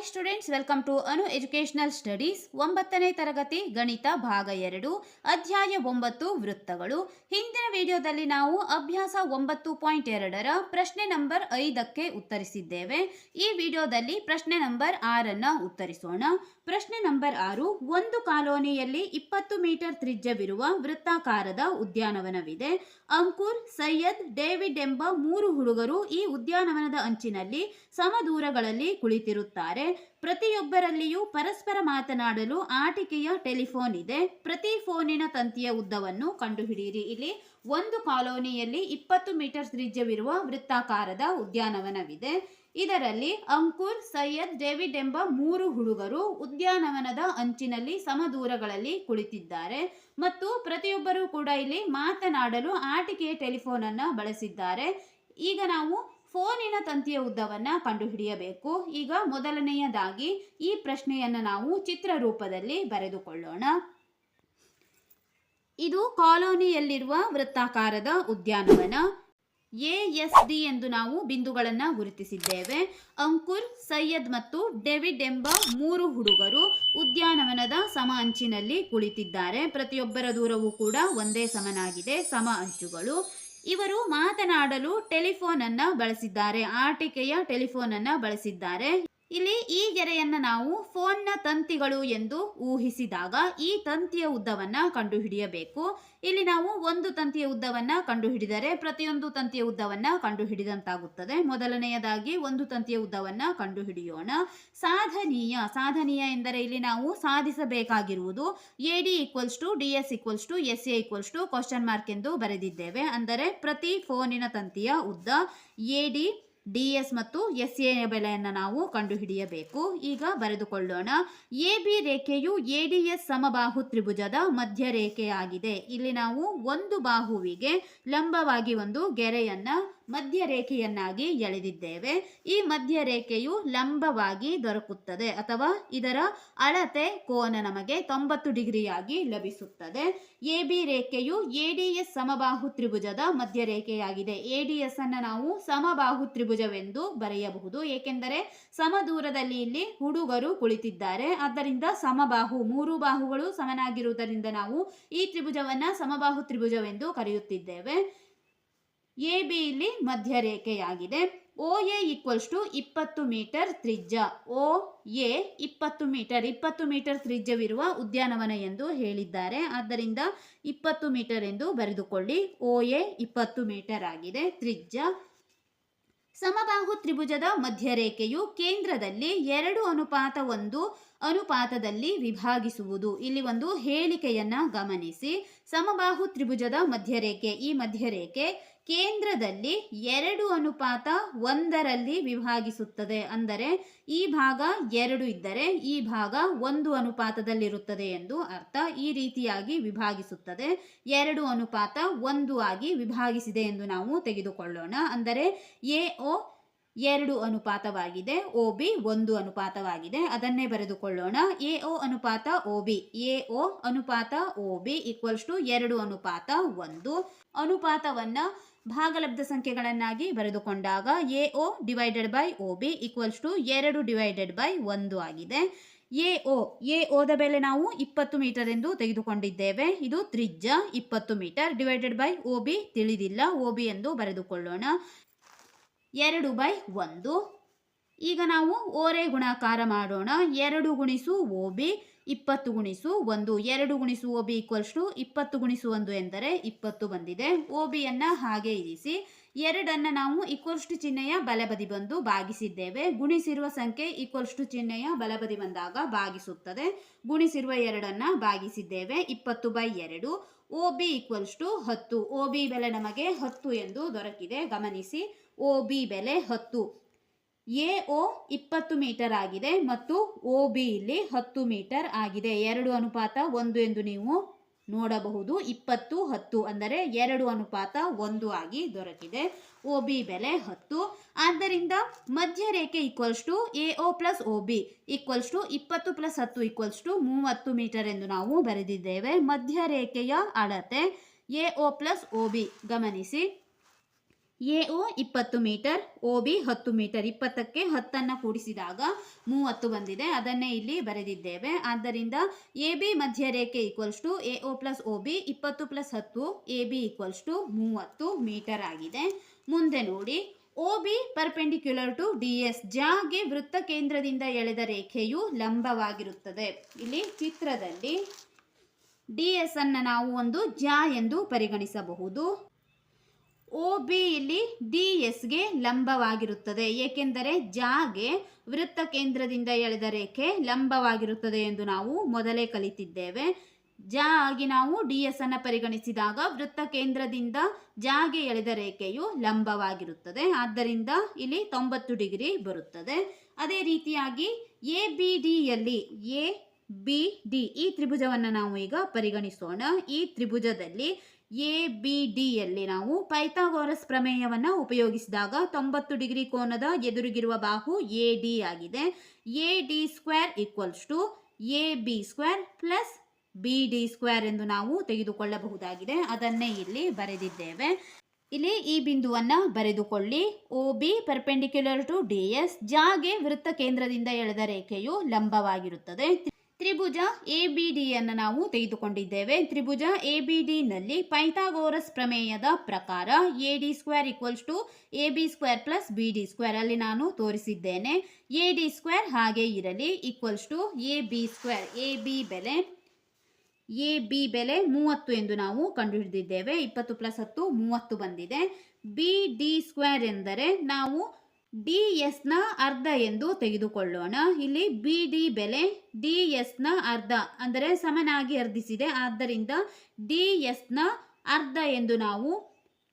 Hi students welcome to Anu educational studies ಒಂಬತ್ತನೇ ತರಗತಿ, ಗಣಿತ ಭಾಗ ಎರಡು, ಅಧ್ಯಾಯ ಒಂಬತ್ತು, ವೃತ್ತಗಳು. ಹಿಂದಿನ ವಿಡಿಯೋದಲ್ಲಿ ನಾವು ಅಭ್ಯಾಸ ಒಂಬತ್ತು ಪಾಯಿಂಟ್ ಎರಡರ ಪ್ರಶ್ನೆ ನಂಬರ್ ಐದಕ್ಕೆ ಉತ್ತರಿಸಿದ್ದೇವೆ. ಈ ವಿಡಿಯೋದಲ್ಲಿ ಪ್ರಶ್ನೆ ನಂಬರ್ ಆರನ್ನು ಉತ್ತರಿಸೋಣ. ಪ್ರಶ್ನೆ ನಂಬರ್ ಆರು, ಒಂದು ಕಾಲೋನಿಯಲ್ಲಿ ಇಪ್ಪತ್ತು ಮೀಟರ್ ತ್ರಿಜ್ಯವಿರುವ ವೃತ್ತಾಕಾರದ ಉದ್ಯಾನವನವಿದೆ. ಅಂಕುರ್, ಸೈಯದ್, ಡೇವಿಡ್ ಎಂಬ ಮೂರು ಹುಡುಗರು ಈ ಉದ್ಯಾನವನದ ಅಂಚಿನಲ್ಲಿ ಸಮದೂರಗಳಲ್ಲಿ ಕುಳಿತಿರುತ್ತಾರೆ. ಪ್ರತಿಯೊಬ್ಬರಲ್ಲಿಯೂ ಪರಸ್ಪರ ಮಾತನಾಡಲು ಆಟಿಕೆಯ ಟೆಲಿಫೋನ್ ಇದೆ. ಪ್ರತಿ ಫೋನಿನ ತಂತಿಯ ಉದ್ದವನ್ನು ಕಂಡುಹಿಡಿಯಿರಿ. ಇಲ್ಲಿ ಒಂದು ಕಾಲೋನಿಯಲ್ಲಿ ಇಪ್ಪತ್ತು ಮೀಟರ್ ತ್ರಿಜ್ಯವಿರುವ ವೃತ್ತಾಕಾರದ ಉದ್ಯಾನವನವಿದೆ. ಇದರಲ್ಲಿ ಅಂಕುರ್, ಸೈಯದ್, ಡೇವಿಡ್ ಎಂಬ ಮೂರು ಹುಡುಗರು ಉದ್ಯಾನವನದ ಅಂಚಿನಲ್ಲಿ ಸಮದೂರಗಳಲ್ಲಿ ಕುಳಿತಿದ್ದಾರೆ. ಮತ್ತು ಪ್ರತಿಯೊಬ್ಬರೂ ಕೂಡ ಇಲ್ಲಿ ಮಾತನಾಡಲು ಆಟಿಕೆಯ ಟೆಲಿಫೋನ್ ಅನ್ನ ಬಳಸಿದ್ದಾರೆ. ಈಗ ನಾವು ಫೋನಿನ ತಂತಿಯ ಉದ್ದವನ್ನ ಕಂಡುಹಿಡಿಯಬೇಕು. ಈಗ ಮೊದಲನೆಯದಾಗಿ ಈ ಪ್ರಶ್ನೆಯನ್ನು ನಾವು ಚಿತ್ರ ರೂಪದಲ್ಲಿ ಬರೆದುಕೊಳ್ಳೋಣ. ಇದು ಕಾಲೋನಿಯಲ್ಲಿರುವ ವೃತ್ತಾಕಾರದ ಉದ್ಯಾನವನ. ಎ ಎಸ್ ಡಿ ಎಂದು ನಾವು ಬಿಂದುಗಳನ್ನು ಗುರುತಿಸಿದ್ದೇವೆ. ಅಂಕುರ್, ಸೈಯದ್ ಮತ್ತು ಡೇವಿಡ್ ಎಂಬ ಮೂರು ಹುಡುಗರು ಉದ್ಯಾನವನದ ಸಮ ಅಂಚಿನಲ್ಲಿ ಕುಳಿತಿದ್ದಾರೆ. ಪ್ರತಿಯೊಬ್ಬರ ದೂರವೂ ಕೂಡ ಒಂದೇ ಸಮನಾಗಿದೆ. ಸಮ ಅಂಚುಗಳು. ಇವರು ಮಾತನಾಡಲು ಟೆಲಿಫೋನ್ ಅನ್ನ ಬಳಸಿದ್ದಾರೆ. ಆಟಿಕೆಯ ಟೆಲಿಫೋನ್ ಅನ್ನ ಬಳಸಿದ್ದಾರೆ. ಇಲ್ಲಿ ಈ ಗೆರೆಯನ್ನು ನಾವು ಫೋನ್ನ ತಂತಿಗಳು ಎಂದು ಊಹಿಸಿದಾಗ ಈ ತಂತಿಯ ಉದ್ದವನ್ನು ಕಂಡುಹಿಡಿಯಬೇಕು. ಇಲ್ಲಿ ನಾವು ಒಂದು ತಂತಿಯ ಉದ್ದವನ್ನು ಕಂಡುಹಿಡಿದರೆ ಪ್ರತಿಯೊಂದು ತಂತಿಯ ಉದ್ದವನ್ನು ಕಂಡುಹಿಡಿದಂತಾಗುತ್ತದೆ. ಮೊದಲನೆಯದಾಗಿ ಒಂದು ತಂತಿಯ ಉದ್ದವನ್ನು ಕಂಡುಹಿಡಿಯೋಣ. ಸಾಧನೀಯ ಸಾಧನೀಯ ಎಂದರೆ ಇಲ್ಲಿ ನಾವು ಸಾಧಿಸಬೇಕಾಗಿರುವುದು A D equals to D S equals to S A equals to question mark ಎಂದು ಬರೆದಿದ್ದೇವೆ. ಅಂದರೆ ಪ್ರತಿ ಫೋನಿನ ತಂತಿಯ ಉದ್ದ ಎ ಡಿ ಡಿ ಎಸ್ ಮತ್ತು ಎಸ್ ಎ ಬೆಲೆಯನ್ನು ನಾವು ಕಂಡುಹಿಡಿಯಬೇಕು. ಈಗ ಬರೆದುಕೊಳ್ಳೋಣ. ಎ ಬಿ ರೇಖೆಯು ಎ ಡಿ ಎಸ್ ಸಮಬಾಹು ತ್ರಿಭುಜದ ಮಧ್ಯ ರೇಖೆಯಾಗಿದೆ ಇಲ್ಲಿ ನಾವು ಒಂದು ಬಾಹುವಿಗೆ ಲಂಬವಾಗಿ ಒಂದು ಗೆರೆಯನ್ನ ಮಧ್ಯ ರೇಖೆಯನ್ನಾಗಿ ಎಳೆದಿದ್ದೇವೆ. ಈ ಮಧ್ಯ ರೇಖೆಯು ಲಂಬವಾಗಿ ದೊರಕುತ್ತದೆ ಅಥವಾ ಇದರ ಅಳತೆ ಕೋನ ನಮಗೆ ತೊಂಬತ್ತು ಡಿಗ್ರಿಯಾಗಿ ಲಭಿಸುತ್ತದೆ. ಎ ಬಿ ರೇಖೆಯು ಎ ಡಿ ಎಸ್ ಸಮಬಾಹು ತ್ರಿಭುಜದ ಮಧ್ಯ ರೇಖೆಯಾಗಿದೆ ಎ ಡಿ ಎಸ್ ಅನ್ನು ನಾವು ಸಮಬಾಹು ತ್ರಿಭುಜವೆಂದು ಬರೆಯಬಹುದು. ಏಕೆಂದರೆ ಸಮದೂರದಲ್ಲಿ ಇಲ್ಲಿ ಹುಡುಗರು ಕುಳಿತಿದ್ದಾರೆ. ಆದ್ದರಿಂದ ಸಮಬಾಹು ಮೂರು ಬಾಹುಗಳು ಸಮನಾಗಿರುವುದರಿಂದ ನಾವು ಈ ತ್ರಿಭುಜವನ್ನ ಸಮಬಾಹು ತ್ರಿಭುಜವೆಂದು ಕರೆಯುತ್ತಿದ್ದೇವೆ. ಎ ಬಿ ಇಲ್ಲಿ ಮಧ್ಯ ರೇಖೆಯಾಗಿದೆ ಓ ಎ ಈಕ್ವಲ್ಸ್ ಟು ಇಪ್ಪತ್ತು ಮೀಟರ್ ತ್ರಿಜ್ಯ. ಓ ಎ ಇಪ್ಪತ್ತು ಮೀಟರ್. ಇಪ್ಪತ್ತು ಮೀಟರ್ ತ್ರಿಜ್ಯವಿರುವ ಉದ್ಯಾನವನ ಎಂದು ಹೇಳಿದ್ದಾರೆ. ಆದ್ದರಿಂದ ಇಪ್ಪತ್ತು ಮೀಟರ್ ಎಂದು ಬರೆದುಕೊಳ್ಳಿ. ಓ ಎ ಇಪ್ಪತ್ತು ಮೀಟರ್ ಆಗಿದೆ. ತ್ರಿಜ್ಯ. ಸಮಬಾಹು ತ್ರಿಭುಜದ ಮಧ್ಯರೇಖೆಯು ಕೇಂದ್ರದಲ್ಲಿ ಎರಡು ಅನುಪಾತ ಒಂದು ಅನುಪಾತದಲ್ಲಿ ವಿಭಾಗಿಸುವುದು. ಇಲ್ಲಿ ಒಂದು ಹೇಳಿಕೆಯನ್ನು ಗಮನಿಸಿ. ಸಮಬಾಹು ತ್ರಿಭುಜದ ಮಧ್ಯರೇಖೆ. ಈ ಮಧ್ಯರೇಖೆ ಕೇಂದ್ರದಲ್ಲಿ ಎರಡು ಅನುಪಾತ ಒಂದರಲ್ಲಿ ವಿಭಾಗಿಸುತ್ತದೆ. ಅಂದರೆ ಈ ಭಾಗ ಎರಡು ಇದ್ದರೆ ಈ ಭಾಗ ಒಂದು ಅನುಪಾತದಲ್ಲಿರುತ್ತದೆ ಎಂದು ಅರ್ಥ. ಈ ರೀತಿಯಾಗಿ ವಿಭಾಗಿಸುತ್ತದೆ. ಎರಡು ಅನುಪಾತ ಒಂದು ಆಗಿ ವಿಭಾಗಿಸಿದೆ ಎಂದು ನಾವು ತೆಗೆದುಕೊಳ್ಳೋಣ. ಅಂದರೆ ಎ ಒ ಎರಡು ಅನುಪಾತವಾಗಿದೆ ಒ ಬಿ ಒಂದು ಅನುಪಾತವಾಗಿದೆ. ಅದನ್ನೇ ಬರೆದುಕೊಳ್ಳೋಣ. ಎ ಒ ಅನುಪಾತ ಒ ಬಿ. ಎ ಒ ಅನುಪಾತ ಒ ಬಿ ಈಕ್ವಲ್ಸ್ ಟು ಎರಡು ಅನುಪಾತ ಒಂದು. ಅನುಪಾತವನ್ನ ಭಾಗಲಬ್ಧ ಸಂಖ್ಯೆಗಳನ್ನಾಗಿ ಬರೆದುಕೊಂಡಾಗ A O divided by O B equals to ಎರಡು ಡಿವೈಡೆಡ್ ಬೈ ಒಂದು ಆಗಿದೆ. ಎ ಒ, ಎ ಓದ ಬೆಲೆ ನಾವು ಇಪ್ಪತ್ತು ಮೀಟರ್ ಎಂದು ತೆಗೆದುಕೊಂಡಿದ್ದೇವೆ. ಇದು ತ್ರಿಜ್ಯ ಇಪ್ಪತ್ತು metre. Divided by O B ತಿಳಿದಿಲ್ಲ. ಒ ಬಿ ಎಂದು ಬರೆದುಕೊಳ್ಳೋಣ. ಎರಡು ಬೈ ಒಂದು. ಈಗ ನಾವು ಓರೆ ಗುಣಾಕಾರ ಮಾಡೋಣ. ಎರಡು ಗುಣಿಸು ಓ ಬಿ ಇಪ್ಪತ್ತು ಗುಣಿಸು ಒಂದು. ಎರಡು ಗುಣಿಸು ಓ ಬಿ ಈಕ್ವಲ್ಸ್ ಟು ಇಪ್ಪತ್ತು ಗುಣಿಸು ಒಂದು ಎಂದರೆ ಇಪ್ಪತ್ತು ಬಂದಿದೆ. ಒ ಬಿಯನ್ನು ಹಾಗೆ ಇರಿಸಿ. ಎರಡನ್ನು ನಾವು ಈಕ್ವಲ್ಸ್ ಟು ಚಿಹ್ನೆಯ ಬಲಬದಿ ಬಂದು ಭಾಗಿಸಿದ್ದೇವೆ. ಗುಣಿಸಿರುವ ಸಂಖ್ಯೆ ಈಕ್ವಲ್ಸ್ ಟು ಚಿಹ್ನೆಯ ಬಲಬದಿ ಬಂದಾಗ ಭಾಗಿಸುತ್ತದೆ. ಗುಣಿಸಿರುವ ಎರಡನ್ನು ಭಾಗಿಸಿದ್ದೇವೆ. ಇಪ್ಪತ್ತು ಬೈ ಎರಡು. ಒ ಬಿ ಈಕ್ವಲ್ಸ್ ಟು ಹತ್ತು. ಒ ಬಿ ಬೆಲೆ ನಮಗೆ ಹತ್ತು ಎಂದು ದೊರಕಿದೆ. ಗಮನಿಸಿ. ಒ ಬಿ ಬೆಲೆ ಹತ್ತು. ಎ ಒ ಇಪ್ಪತ್ತು ಮೀಟರ್ ಆಗಿದೆ ಮತ್ತು ಒ ಬಿ ಇಲ್ಲಿ ಹತ್ತು ಮೀಟರ್ ಆಗಿದೆ. ಎರಡು ಅನುಪಾತ ಒಂದು ಎಂದು ನೀವು ನೋಡಬಹುದು. ಇಪ್ಪತ್ತು ಹತ್ತು ಅಂದರೆ ಎರಡು ಅನುಪಾತ ಒಂದು ಆಗಿ ದೊರಕಿದೆ. ಒ ಬಿ ಬೆಲೆ ಹತ್ತು. ಆದ್ದರಿಂದ ಮಧ್ಯರೇಖೆ equals to A O plus O B equals to ಇಪ್ಪತ್ತು ಪ್ಲಸ್ ಹತ್ತು ಈಕ್ವಲ್ಸ್ ಟು ಮೂವತ್ತು ಮೀಟರ್ ಎಂದು ನಾವು ಬರೆದಿದ್ದೇವೆ. ಮಧ್ಯ ರೇಖೆಯ ಅಳತೆ A O plus O B ಗಮನಿಸಿ. ಎ ಒ ಇಪ್ಪತ್ತು ಮೀಟರ್ ಒ ಬಿ ಹತ್ತು ಮೀಟರ್. ಇಪ್ಪತ್ತಕ್ಕೆ ಹತ್ತನ್ನು ಕೂಡಿಸಿದಾಗ ಮೂವತ್ತು ಬಂದಿದೆ. ಅದನ್ನೇ ಇಲ್ಲಿ ಬರೆದಿದ್ದೇವೆ. ಆದ್ದರಿಂದ A B ಮಧ್ಯರೇಖೆ equals to A O plus O B ಇಪ್ಪತ್ತು ಪ್ಲಸ್ ಹತ್ತು ಎ ಬಿ ಈಕ್ವಲ್ಸ್ ಟು ಮೂವತ್ತು ಮೀಟರ್ ಆಗಿದೆ. ಮುಂದೆ ನೋಡಿ. O B perpendicular to D S ಜಾಗೆ ವೃತ್ತ ಕೇಂದ್ರದಿಂದ ಎಳೆದ ರೇಖೆಯು ಲಂಬವಾಗಿರುತ್ತದೆ. ಇಲ್ಲಿ ಚಿತ್ರದಲ್ಲಿ ಡಿ ಎಸ್ ಅನ್ನು ನಾವು ಒಂದು ಜಾ ಎಂದು ಪರಿಗಣಿಸಬಹುದು. ಒ ಬಿ ಇಲ್ಲಿ ಡಿ ಎಸ್ಗೆ ಲಂಬವಾಗಿರುತ್ತದೆ. ಏಕೆಂದರೆ ಜಾಗೆ ವೃತ್ತ ಕೇಂದ್ರದಿಂದ ಎಳೆದ ರೇಖೆ ಲಂಬವಾಗಿರುತ್ತದೆ ಎಂದು ನಾವು ಮೊದಲೇ ಕಲಿತಿದ್ದೇವೆ. ಜಾ ಆಗಿ ನಾವು ಡಿ ಎಸ್ ಅನ್ನು ಪರಿಗಣಿಸಿದಾಗ ವೃತ್ತ ಕೇಂದ್ರದಿಂದ ಜಾಗೆ ಎಳೆದ ರೇಖೆಯು ಲಂಬವಾಗಿರುತ್ತದೆ. ಆದ್ದರಿಂದ ಇಲ್ಲಿ ತೊಂಬತ್ತು ಡಿಗ್ರಿ ಬರುತ್ತದೆ. ಅದೇ ರೀತಿಯಾಗಿ ಎ ಬಿ ಡಿಯಲ್ಲಿ ಎ ಬಿ ಡಿ ಈ ತ್ರಿಭುಜವನ್ನು ನಾವು ಈಗ ಪರಿಗಣಿಸೋಣ. ಈ ತ್ರಿಭುಜದಲ್ಲಿ ಎ ಬಿ ಡಿಯಲ್ಲಿ ನಾವು ಪೈಥಾಗೋರಸ್ ಪ್ರಮೇಯವನ್ನು ಉಪಯೋಗಿಸಿದಾಗ ತೊಂಬತ್ತು ಡಿಗ್ರಿ ಕೋನದ ಎದುರಿಗಿರುವ ಬಾಹು ಎ ಡಿ ಆಗಿದೆ. A D square equals to A B square plus B D square ಎಂದು ನಾವು ತೆಗೆದುಕೊಳ್ಳಬಹುದಾಗಿದೆ. ಅದನ್ನೇ ಇಲ್ಲಿ ಬರೆದಿದ್ದೇವೆ. ಇಲ್ಲಿ ಈ ಬಿಂದುವನ್ನು ಬರೆದುಕೊಳ್ಳಿ. O B perpendicular to D S ಜಾಗೆ ವೃತ್ತ ಕೇಂದ್ರದಿಂದ ಎಳೆದ ರೇಖೆಯು ಲಂಬವಾಗಿರುತ್ತದೆ. ತ್ರಿಭುಜ ಎ ಬಿ ಡಿಯನ್ನು ನಾವು ತೆಗೆದುಕೊಂಡಿದ್ದೇವೆ. ತ್ರಿಭುಜ ಎ ಬಿ ಡಿನಲ್ಲಿ ಪೈಥಾಗೋರಸ್ ಪ್ರಮೇಯದ ಪ್ರಕಾರ A D square equals to A B square plus B D square ಅಲ್ಲಿ ನಾನು ತೋರಿಸಿದ್ದೇನೆ. ಎ ಡಿ ಸ್ಕ್ವೇರ್ ಹಾಗೆ ಇರಲಿ, equals to A B square, A B ಬೆಲೆ, ಎ ಬಿ ಬೆಲೆ ಮೂವತ್ತು ಎಂದು ನಾವು ಕಂಡುಹಿಡಿದಿದ್ದೇವೆ. ಇಪ್ಪತ್ತು ಪ್ಲಸ್ ಹತ್ತು ಮೂವತ್ತು ಬಂದಿದೆ. ಬಿ ಡಿ ಸ್ಕ್ವೇರ್ ಎಂದರೆ ನಾವು ಡಿ ಎಸ್ನ ಅರ್ಧ ಎಂದು ತೆಗೆದುಕೊಳ್ಳೋಣ. ಇಲ್ಲಿ ಬಿ ಡಿ ಬೆಲೆ ಡಿ ಎಸ್ನ ಅರ್ಧ ಅಂದರೆ ಸಮನಾಗಿ ಅರ್ಧಿಸಿದೆ. ಆದ್ದರಿಂದ ಡಿ ಎಸ್ನ ಅರ್ಧ ಎಂದು ನಾವು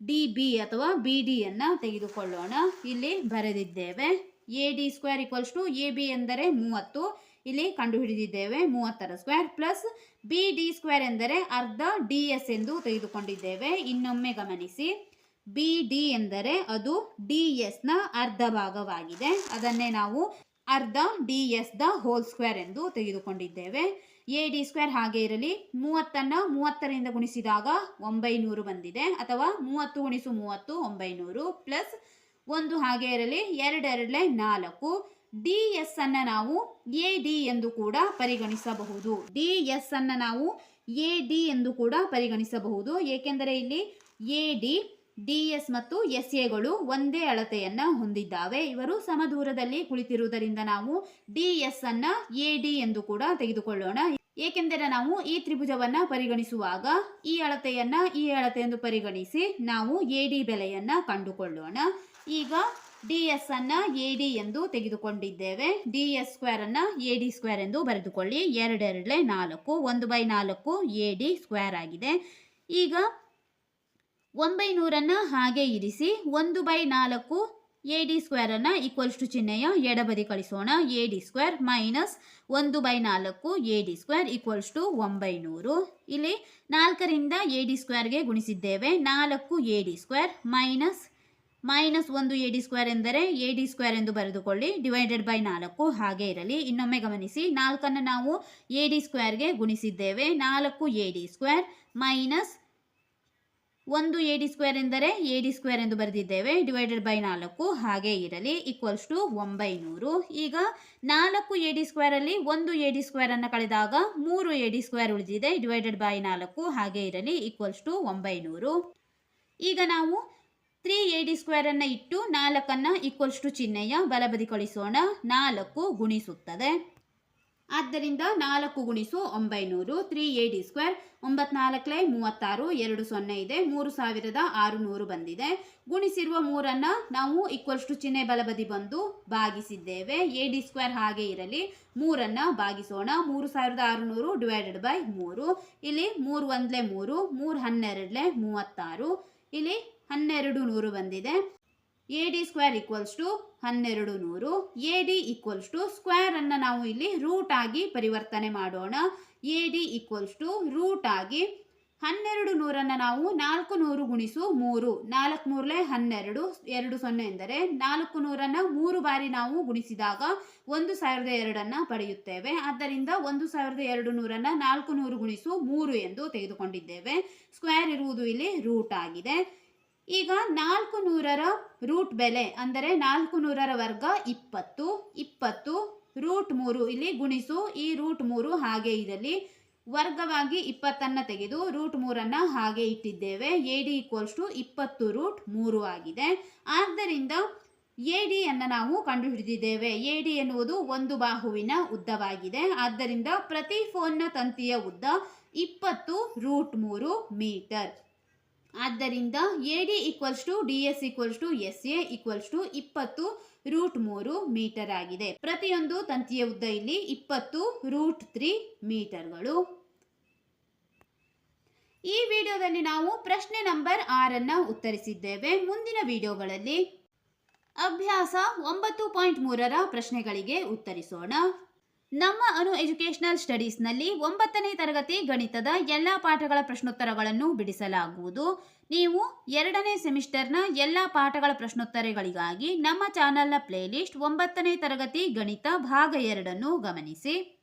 ಡಿ ಬಿ ಅಥವಾ ಬಿ ಡಿಯನ್ನು ತೆಗೆದುಕೊಳ್ಳೋಣ. ಇಲ್ಲಿ ಬರೆದಿದ್ದೇವೆ A D square equals to A B ಎಂದರೆ ಮೂವತ್ತು. ಇಲ್ಲಿ ಕಂಡುಹಿಡಿದಿದ್ದೇವೆ ಮೂವತ್ತರ square plus B D square ಎಂದರೆ ಅರ್ಧ ಡಿ ಎಸ್ ಎಂದು ತೆಗೆದುಕೊಂಡಿದ್ದೇವೆ. ಇನ್ನೊಮ್ಮೆ ಗಮನಿಸಿ. ಬಿ, ಡಿ ಎಂದರೆ ಅದು ಡಿ ಎಸ್ನ ಅರ್ಧ ಭಾಗವಾಗಿದೆ. ಅದನ್ನೇ ನಾವು ಅರ್ಧ D S the whole square ಎಂದು ತೆಗೆದುಕೊಂಡಿದ್ದೇವೆ. ಎ, ಡಿ ಸ್ಕ್ವೇರ್ ಹಾಗೆ ಇರಲಿ. ಮೂವತ್ತನ್ನು ಮೂವತ್ತರಿಂದ ಗುಣಿಸಿದಾಗ ಒಂಬೈನೂರು ಬಂದಿದೆ. ಅಥವಾ ಮೂವತ್ತು ಗುಣಿಸು ಮೂವತ್ತು, ಒಂಬೈನೂರು ಪ್ಲಸ್ ಒಂದು ಹಾಗೆ ಇರಲಿ. ಎರಡೆರಡಲೆ ನಾಲ್ಕು. ಡಿ ಎಸ್ ಅನ್ನು ನಾವು ಎ, ಡಿ ಎಂದು ಕೂಡ ಪರಿಗಣಿಸಬಹುದು. ಡಿ ಎಸ್ ಅನ್ನು ನಾವು ಎ, ಡಿ ಎಂದು ಕೂಡ ಪರಿಗಣಿಸಬಹುದು. ಏಕೆಂದರೆ ಇಲ್ಲಿ ಎ, ಡಿ ಡಿ ಎಸ್ ಮತ್ತು ಎಸ್ ಎಗಳು ಒಂದೇ ಅಳತೆಯನ್ನು ಹೊಂದಿದ್ದಾವೆ. ಇವರು ಸಮದೂರದಲ್ಲಿ ಕುಳಿತಿರುವುದರಿಂದ ನಾವು ಡಿ ಎಸ್ ಅನ್ನ ಎ ಡಿ ಎಂದು ಕೂಡ ತೆಗೆದುಕೊಳ್ಳೋಣ. ಏಕೆಂದರೆ ನಾವು ಈ ತ್ರಿಭುಜವನ್ನ ಪರಿಗಣಿಸುವಾಗ ಈ ಅಳತೆಯನ್ನ ಈ ಅಳತೆ ಎಂದು ಪರಿಗಣಿಸಿ ನಾವು ಎ ಡಿ ಬೆಲೆಯನ್ನು ಕಂಡುಕೊಳ್ಳೋಣ. ಈಗ ಡಿ ಎಸ್ ಅನ್ನ ಎ ಡಿ ಎಂದು ತೆಗೆದುಕೊಂಡಿದ್ದೇವೆ. ಡಿ ಎಸ್ ಸ್ಕ್ವೇರ್ ಅನ್ನ ಎ ಡಿ ಸ್ಕ್ವೇರ್ ಎಂದು ಬರೆದುಕೊಳ್ಳಿ. ಎರಡೆರಡಲೆ ನಾಲ್ಕು, ಒಂದು ಬೈ ನಾಲ್ಕು ಎ ಡಿ ಸ್ಕ್ವೇರ್ ಆಗಿದೆ. ಈಗ ಒಂಬೈನೂರನ್ನು ಹಾಗೆ ಇರಿಸಿ ಒಂದು ಬೈ ನಾಲ್ಕು ಎ ಡಿ ಸ್ಕ್ವೇರನ್ನು ಈಕ್ವಲ್ಸ್ ಟು ಚಿಹ್ನೆಯ ಎಡಬದಿ ಕಳಿಸೋಣ. ಎ ಡಿ ಸ್ಕ್ವೇರ್ ಮೈನಸ್ ಒಂದು ಬೈ ನಾಲ್ಕು A D square equals to ಒಂಬೈನೂರು. ಇಲ್ಲಿ ನಾಲ್ಕರಿಂದ ಎ ಡಿ ಸ್ಕ್ವೇರ್ಗೆ ಗುಣಿಸಿದ್ದೇವೆ. ನಾಲ್ಕು A D square minus minus ಒಂದು ಎ ಡಿ ಸ್ಕ್ವೇರ್ ಎಂದರೆ ಎ ಡಿ ಸ್ಕ್ವೇರ್ ಎಂದು ಬರೆದುಕೊಳ್ಳಿ. ಡಿವೈಡೆಡ್ ಬೈ ನಾಲ್ಕು ಹಾಗೆ ಇರಲಿ. ಇನ್ನೊಮ್ಮೆ ಗಮನಿಸಿ. ನಾಲ್ಕನ್ನು ನಾವು ಎ ಡಿ ಸ್ಕ್ವೇರ್ಗೆ ಗುಣಿಸಿದ್ದೇವೆ. ನಾಲ್ಕು ಎ ಡಿ ಸ್ಕ್ವೇರ್ ಮೈನಸ್ ಒಂದು ಎ ಡಿ ಸ್ಕ್ವೇರ್ ಎಂದರೆ ಎ ಡಿ ಸ್ಕ್ವೇರ್ ಎಂದು ಬರೆದಿದ್ದೇವೆ. ಡಿವೈಡೆಡ್ ಬೈ ನಾಲ್ಕು, ಹಾಗೆ ಇರಲಿ. ಈಕ್ವಲ್ಸ್ ಟು ಒಂಬೈನೂರು. ಈಗ ನಾಲ್ಕು ಎ ಡಿ ಸ್ಕ್ವೇರಲ್ಲಿ ಒಂದು ಎ ಡಿ ಸ್ಕ್ವೇರನ್ನು ಕಳೆದಾಗ ಮೂರು ಎ ಡಿ ಸ್ಕ್ವೇರ್ ಉಳಿದಿದೆ. ಡಿವೈಡೆಡ್ ಬೈ ನಾಲ್ಕು, ಹಾಗೆ ಇರಲಿ. ಈಕ್ವಲ್ಸ್ ಟು ಒಂಬೈನೂರು. ಈಗ ನಾವು ತ್ರೀ ಎ ಡಿ ಸ್ಕ್ವೇರನ್ನು ಇಟ್ಟು ನಾಲ್ಕನ್ನು ಈಕ್ವಲ್ಸ್ ಟು ಚಿಹ್ನೆಯ ಬಲಬದಿ ಕಳಿಸೋಣ. ನಾಲ್ಕು ಗುಣಿಸುತ್ತದೆ. ಆದ್ದರಿಂದ ನಾಲ್ಕು ಗುಣಿಸು ಒಂಬೈನೂರು, ತ್ರೀ ಎ ಡಿ ಸ್ಕ್ವೇರ್, ಒಂಬತ್ನಾಲ್ಕಲೆ ಮೂವತ್ತಾರು, ಎರಡು ಸೊನ್ನೆ ಇದೆ, ಮೂರು ಸಾವಿರದ ಆರುನೂರು ಬಂದಿದೆ. ಗುಣಿಸಿರುವ ಮೂರನ್ನು ನಾವು ಈಕ್ವಲ್ಸ್ ಟು ಚಿಹ್ನೆ ಬಲಬದಿ ಬಂದು ಭಾಗಿಸಿದ್ದೇವೆ. ಎ ಡಿ ಸ್ಕ್ವೇರ್ ಹಾಗೆ ಇರಲಿ. ಮೂರನ್ನು ಭಾಗಿಸೋಣ. ಮೂರು ಸಾವಿರದ ಆರುನೂರು ಡಿವೈಡೆಡ್ ಬೈ ಮೂರು. ಇಲ್ಲಿ ಮೂರು ಒಂದಲೆ ಮೂರು ಮೂರು ಹನ್ನೆರಡಲೆ ಮೂವತ್ತಾರು. ಇಲ್ಲಿ ಹನ್ನೆರಡು ನೂರು ಬಂದಿದೆ. A D square equals to ಹನ್ನೆರಡು ನೂರು. A D equals to square ಅನ್ನು ನಾವು ಇಲ್ಲಿ ರೂಟ್ ಆಗಿ ಪರಿವರ್ತನೆ ಮಾಡೋಣ. A D equals to root ಆಗಿ ಹನ್ನೆರಡು ನೂರನ್ನು ನಾವು ನಾಲ್ಕು ನೂರು ಗುಣಿಸು ಮೂರು. ನಾಲ್ಕು ಮೂರಲೆ ಹನ್ನೆರಡು, ಎರಡು ಸೊನ್ನೆ ಎಂದರೆ ನಾಲ್ಕು ನೂರನ್ನು ಮೂರು ಬಾರಿ ನಾವು ಗುಣಿಸಿದಾಗ ಒಂದು ಸಾವಿರದ ಎರಡನ್ನು ಪಡೆಯುತ್ತೇವೆ. ಆದ್ದರಿಂದ ಒಂದು ಸಾವಿರದ ಎರಡು ನೂರನ್ನು ನಾಲ್ಕು ನೂರು ಗುಣಿಸು ಮೂರು ಎಂದು ತೆಗೆದುಕೊಂಡಿದ್ದೇವೆ. ಸ್ಕ್ವೇರ್ ಇರುವುದು ಇಲ್ಲಿ ರೂಟ್ ಆಗಿದೆ. ಈಗ ನಾಲ್ಕು ನೂರರ ರೂಟ್ ಬೆಲೆ ಅಂದರೆ ನಾಲ್ಕು ನೂರರ ವರ್ಗ ಇಪ್ಪತ್ತು ಇಪ್ಪತ್ತು ರೂಟ್ ಮೂರು ಇಲ್ಲಿ ಗುಣಿಸು, ಈ ರೂಟ್ ಮೂರು ಹಾಗೆ ಇರಲಿ ವರ್ಗವಾಗಿ ಇಪ್ಪತ್ತನ್ನು ತೆಗೆದು ರೂಟ್ ಮೂರನ್ನು ಹಾಗೆ ಇಟ್ಟಿದ್ದೇವೆ. ಎ ಡಿ ಈಕ್ವಲ್ಸ್ ಟು ಇಪ್ಪತ್ತು ರೂಟ್ ಮೂರು ಆಗಿದೆ. ಆದ್ದರಿಂದ ಎ ಡಿಯನ್ನು ನಾವು ಕಂಡುಹಿಡಿದಿದ್ದೇವೆ. ಎ ಡಿ ಎನ್ನುವುದು ಒಂದು ಬಾಹುವಿನ ಉದ್ದವಾಗಿದೆ. ಆದ್ದರಿಂದ ಪ್ರತಿ ಫೋನ್ನ ತಂತಿಯ ಉದ್ದ ಇಪ್ಪತ್ತು ರೂಟ್ ಮೂರು ಮೀಟರ್. ಆದ್ದರಿಂದ A D equals to D S equals to S A equals to ಇಪ್ಪತ್ತು ರೂಟ್ ಮೂರು ಮೀಟರ್ ಆಗಿದೆ. ಪ್ರತಿಯೊಂದು ತಂತಿಯ ಉದ್ದ ಇಲ್ಲಿ ಇಪ್ಪತ್ತು ರೂಟ್ ತ್ರೀ ಮೀಟರ್ಗಳು. ಈ ವಿಡಿಯೋದಲ್ಲಿ ನಾವು ಪ್ರಶ್ನೆ ನಂಬರ್ ಆರನ್ನು ಉತ್ತರಿಸಿದ್ದೇವೆ. ಮುಂದಿನ ವಿಡಿಯೋಗಳಲ್ಲಿ ಅಭ್ಯಾಸ ಒಂಬತ್ತು ಪಾಯಿಂಟ್ ಮೂರರ ಪ್ರಶ್ನೆಗಳಿಗೆ ಉತ್ತರಿಸೋಣ. ನಮ್ಮ ಅನು ಎಜುಕೇಷನಲ್ ಸ್ಟಡೀಸ್ನಲ್ಲಿ ಒಂಬತ್ತನೇ ತರಗತಿ ಗಣಿತದ ಎಲ್ಲ ಪಾಠಗಳ ಪ್ರಶ್ನೋತ್ತರಗಳನ್ನು ಬಿಡಿಸಲಾಗುವುದು. ನೀವು ಎರಡನೇ ಸೆಮಿಸ್ಟರ್ನ ಎಲ್ಲ ಪಾಠಗಳ ಪ್ರಶ್ನೋತ್ತರಗಳಿಗಾಗಿ ನಮ್ಮ ಚಾನಲ್ನ ಪ್ಲೇಲಿಸ್ಟ್ ಒಂಬತ್ತನೇ ತರಗತಿ ಗಣಿತ ಭಾಗ ಎರಡನ್ನು ಗಮನಿಸಿ.